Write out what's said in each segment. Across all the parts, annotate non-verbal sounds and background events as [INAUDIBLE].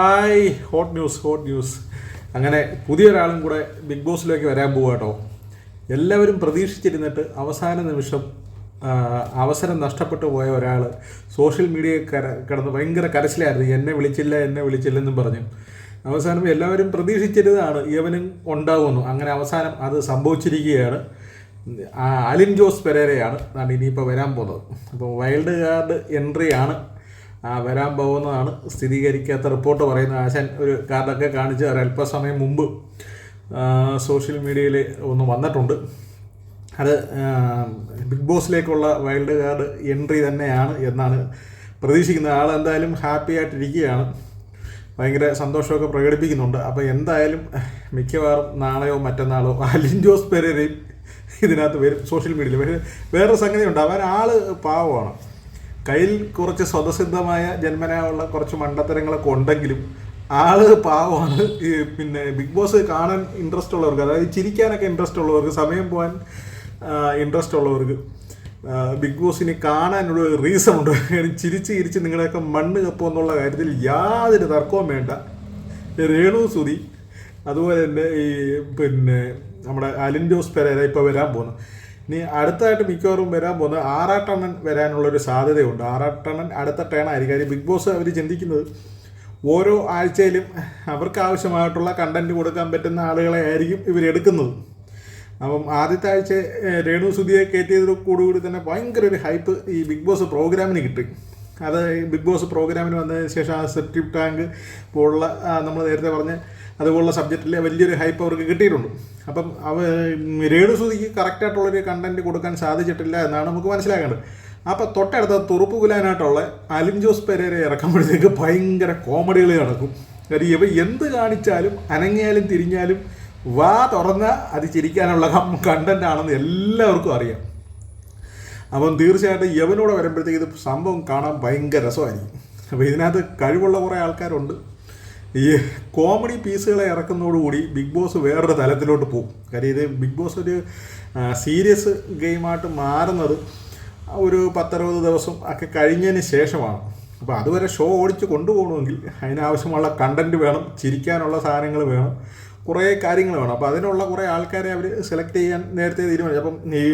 Hi hot news hot news. അങ്ങനെ പുതിയൊരാളും കൂടെ ബിഗ് ബോസിലേക്ക് വരാൻ പോവുക കേട്ടോ എല്ലാവരും പ്രതീക്ഷിച്ചിരുന്നിട്ട് അവസാന നിമിഷം അവസരം നഷ്ടപ്പെട്ടു പോയ ഒരാൾ സോഷ്യൽ മീഡിയ കര കിടന്ന് ഭയങ്കര കരച്ചിലായിരുന്നു. എന്നെ വിളിച്ചില്ല എന്നെ വിളിച്ചില്ലെന്നും പറഞ്ഞു. അവസാനം എല്ലാവരും പ്രതീക്ഷിച്ചിരുന്നതാണ് ഇവനും ഉണ്ടാവുമെന്നു. അങ്ങനെ അവസാനം അത് സംഭവിച്ചിരിക്കുകയാണ്. അലിൻ ജോസ് പെരേരയാണ്. ഇനിയിപ്പോൾ വരാൻ പോകുന്നത്. അപ്പോൾ വൈൽഡ് കാർഡ് എൻട്രിയാണ്. വരാൻ പോകുന്നതാണ്. സ്ഥിരീകരിക്കാത്ത റിപ്പോർട്ട് പറയുന്ന ആശാൻ ഒരു കാർഡൊക്കെ കാണിച്ച് ഒരല്പസമയം മുമ്പ് സോഷ്യൽ മീഡിയയിൽ ഒന്ന് വന്നിട്ടുണ്ട്. അത് ബിഗ് ബോസിലേക്കുള്ള വൈൽഡ് കാർഡ് എൻട്രി തന്നെയാണ് എന്നാണ് പ്രതീക്ഷിക്കുന്നത്. ആൾ എന്തായാലും ഹാപ്പി ആയിട്ടിരിക്കുകയാണ്. ഭയങ്കര സന്തോഷമൊക്കെ പ്രകടിപ്പിക്കുന്നുണ്ട്. അപ്പോൾ എന്തായാലും മിക്കവാറും നാളെയോ മറ്റന്നാളോ അലിൻ ജോസ് പെരേരയും ഇതിനകത്ത് വരും സോഷ്യൽ മീഡിയയിൽ. പക്ഷേ വേറൊരു സംഗതിയുണ്ട് അവൻ ആൾ പാവമാണ്. കയ്യിൽ കുറച്ച് സ്വതസിദ്ധമായ ജന്മനായുള്ള കുറച്ച് മണ്ടത്തരങ്ങളൊക്കെ ഉണ്ടെങ്കിലും ആൾ പാവമാണ്. പിന്നെ ബിഗ് ബോസ് കാണാൻ ഇൻട്രസ്റ്റ് ഉള്ളവർക്ക് അതായത് ചിരിക്കാനൊക്കെ ഇൻട്രസ്റ്റ് ഉള്ളവർക്ക് സമയം പോകാൻ ഇൻട്രസ്റ്റ് ഉള്ളവർക്ക് ബിഗ് ബോസിനെ കാണാനുള്ള ഒരു റീസൺ ഉണ്ട്. [LAUGHS] ചിരിച്ച് ചിരിച്ച് നിങ്ങളെയൊക്കെ മണ്ണ് കപ്പുമെന്നുള്ള കാര്യത്തിൽ യാതൊരു തർക്കവും വേണ്ട. രേണു സുതി അതുപോലെ തന്നെ ഈ പിന്നെ നമ്മുടെ അലിൻ ജോസ് പെരേര ഇപ്പോൾ വരാൻ പോകുന്നു. ഇനി അടുത്തായിട്ട് മിക്കവാറും വരാൻ പോകുന്നത് ആറാട്ടണ്ണൻ വരാനുള്ളൊരു സാധ്യതയുണ്ട്. ആറാട്ടണ്ണൻ അടുത്ത ടേണായിരിക്കും കാര്യം ബിഗ് ബോസ് അവർ ചിന്തിക്കുന്നത് ഓരോ ആഴ്ചയിലും അവർക്ക് ആവശ്യമായിട്ടുള്ള കണ്ടന്റ് കൊടുക്കാൻ പറ്റുന്ന ആളുകളെ ആയിരിക്കും ഇവരെടുക്കുന്നത് അപ്പം ആദ്യത്തെ ആഴ്ച രേണു സുധിയെ കയറ്റിയതോടുകൂടി തന്നെ ഭയങ്കര ഒരു ഹൈപ്പ് ഈ ബിഗ് ബോസ് പ്രോഗ്രാമിന് കിട്ടി. അത് ബിഗ് ബോസ് പ്രോഗ്രാമിന് വന്നതിന് ശേഷം ആ സെപ്റ്റിക് ടാങ്ക് പോലുള്ള നമ്മൾ നേരത്തെ പറഞ്ഞ അതുപോലുള്ള സബ്ജക്റ്റിൽ വലിയൊരു ഹൈപ്പ് അവർക്ക് കിട്ടിയിട്ടുണ്ട്. അപ്പം അവ രേണു സുതിക്ക് കറക്റ്റായിട്ടുള്ളൊരു കണ്ടന്റ് കൊടുക്കാൻ സാധിച്ചിട്ടില്ല എന്നാണ് നമുക്ക് മനസ്സിലാക്കേണ്ടത്. അപ്പോൾ തൊട്ടടുത്ത തുറുപ്പ് കുലാനായിട്ടുള്ള അലിൻ ജോസ് പെരേരെ ഇറക്കുമ്പോഴത്തേക്ക് ഭയങ്കര കോമഡികൾ നടക്കും. കാര്യം ഇവ എന്ത് കാണിച്ചാലും അനങ്ങിയാലും തിരിഞ്ഞാലും വാ തുറന്ന അത് ചിരിക്കാനുള്ള കണ്ടന്റ് ആണെന്ന് എല്ലാവർക്കും അറിയാം. അപ്പം തീർച്ചയായിട്ടും യവനോട് വരുമ്പോഴത്തേക്ക് ഇത് സംഭവം കാണാൻ ഭയങ്കര രസമായിരിക്കും അപ്പോൾ ഇതിനകത്ത് കഴിവുള്ള കുറേ ആൾക്കാരുണ്ട്. ഈ കോമഡി പീസുകളെ ഇറക്കുന്നതോടുകൂടി ബിഗ് ബോസ് വേറൊരു തലത്തിലോട്ട് പോകും. കാര്യം ഇത് ബിഗ് ബോസ് ഒരു സീരിയസ് ഗെയിമായിട്ട് മാറുന്നത് ഒരു പത്തറുപത് ദിവസം ഒക്കെ കഴിഞ്ഞതിന് ശേഷമാണ്. അപ്പോൾ അതുവരെ ഷോ ഓടിച്ച് കൊണ്ടുപോകണമെങ്കിൽ അതിനാവശ്യമുള്ള കണ്ടന്റ് വേണം ചിരിക്കാനുള്ള സാധനങ്ങൾ വേണം കുറേ കാര്യങ്ങൾ വേണം. അപ്പോൾ അതിനുള്ള കുറേ ആൾക്കാരെ അവർ സെലക്ട് ചെയ്യാൻ നേരത്തെ തീരുമാനിച്ചു. അപ്പം ഈ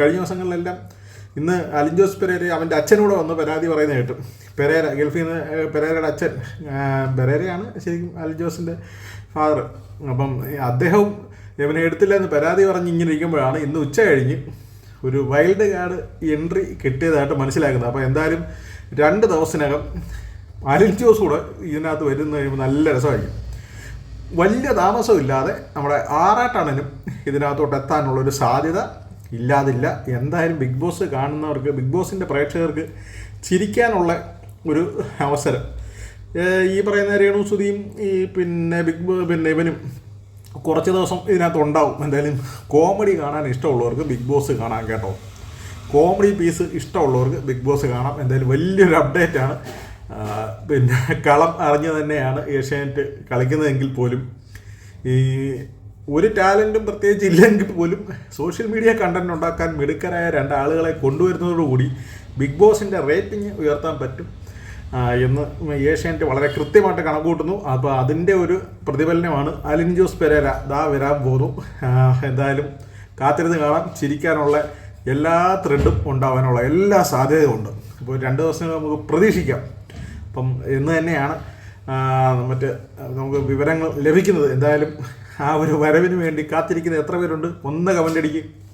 കഴിഞ്ഞ ദിവസങ്ങളിലെല്ലാം ഇന്ന് അലിൻ ജോസ് പെരേര അവന്റെ അച്ഛനൂടെ വന്ന് പരാതി പറയുന്ന കേട്ടു. പെരേര ഗൾഫിൽ നിന്ന് പെരേരയുടെ അച്ഛൻ പെരേരയാണ് ശരിക്കും അലിൻ ജോസിന്റെ ഫാദർ അപ്പം അദ്ദേഹവും ഇവനെ എടുത്തില്ല എന്ന് പരാതി പറഞ്ഞ് ഇങ്ങനെ ഇരിക്കുമ്പോഴാണ് ഇന്ന് ഉച്ച കഴിഞ്ഞ് ഒരു വൈൽഡ് കാർഡ് എൻട്രി കിട്ടിയതായിട്ട് മനസ്സിലാക്കുന്നത്. അപ്പോൾ എന്തായാലും രണ്ട് ദിവസത്തിനകം അലിൻ ജോസ് കൂടെ ഇതിനകത്ത് വരുന്ന കഴിയുമ്പോൾ നല്ല രസമായിരിക്കും. വലിയ താമസമില്ലാതെ നമ്മുടെ ആറാട്ടണനും ഇതിനകത്തോട്ട് എത്താനുള്ളൊരു സാധ്യത ഇല്ലാതില്ല. എന്തായാലും ബിഗ് ബോസ് കാണുന്നവർക്ക് ബിഗ് ബോസിന്റെ പ്രേക്ഷകർക്ക് ചിരിക്കാനുള്ള ഒരു അവസരം. ഈ പറയുന്ന രേണു സുധിയും ഈ പിന്നെ ബിഗ് ബോ പിന്നെ ഇവനും കുറച്ച് ദിവസം ഇതിനകത്ത് ഉണ്ടാവും. എന്തായാലും കോമഡി കാണാൻ ഇഷ്ടമുള്ളവർക്ക് ബിഗ് ബോസ് കാണാൻ കേട്ടോ. കോമഡി പീസ് ഇഷ്ടമുള്ളവർക്ക് ബിഗ് ബോസ് കാണാം. എന്തായാലും വലിയൊരു അപ്ഡേറ്റ് ആണ്. പിന്നെ കളം അറിഞ്ഞു തന്നെയാണ് ഏഷ്യാനെറ്റ് കളിക്കുന്നതെങ്കിൽ പോലും ഈ ഒരു ടാലന്റും പ്രത്യേകിച്ച് ഇല്ലെങ്കിൽ പോലും സോഷ്യൽ മീഡിയ കണ്ടന്റ് ഉണ്ടാക്കാൻ മിടുക്കരായ രണ്ടാളുകളെ കൊണ്ടുവരുന്നതോടുകൂടി ബിഗ് ബോസിന്റെ റേറ്റിംഗ് ഉയർത്താൻ പറ്റും എന്ന് ഏഷ്യാനെറ്റ് വളരെ കൃത്യമായിട്ട് കണക്കൂട്ടുന്നു അപ്പോൾ അതിന്റെ ഒരു പ്രതിഫലനമാണ്. അലിൻ ജോസ് പെരേര ദാ വരാൻ പോകുന്നു എന്തായാലും കാത്തിരുന്ന് കാണാം. ചിരിക്കാനുള്ള എല്ലാ ത്രെഡും ഉണ്ടാവാനുള്ള എല്ലാ സാധ്യതയും ഉണ്ട്. അപ്പോൾ രണ്ട് ദിവസം നമുക്ക് പ്രതീക്ഷിക്കാം. അപ്പം ഇന്ന് തന്നെയാണ് മറ്റ് നമുക്ക് വിവരങ്ങൾ ലഭിക്കുന്നത്. എന്തായാലും ആ ഒരു വരവിന് വേണ്ടി കാത്തിരിക്കുന്ന എത്ര പേരുണ്ട്? ഒന്ന് കമന്റ് അടിക്കും.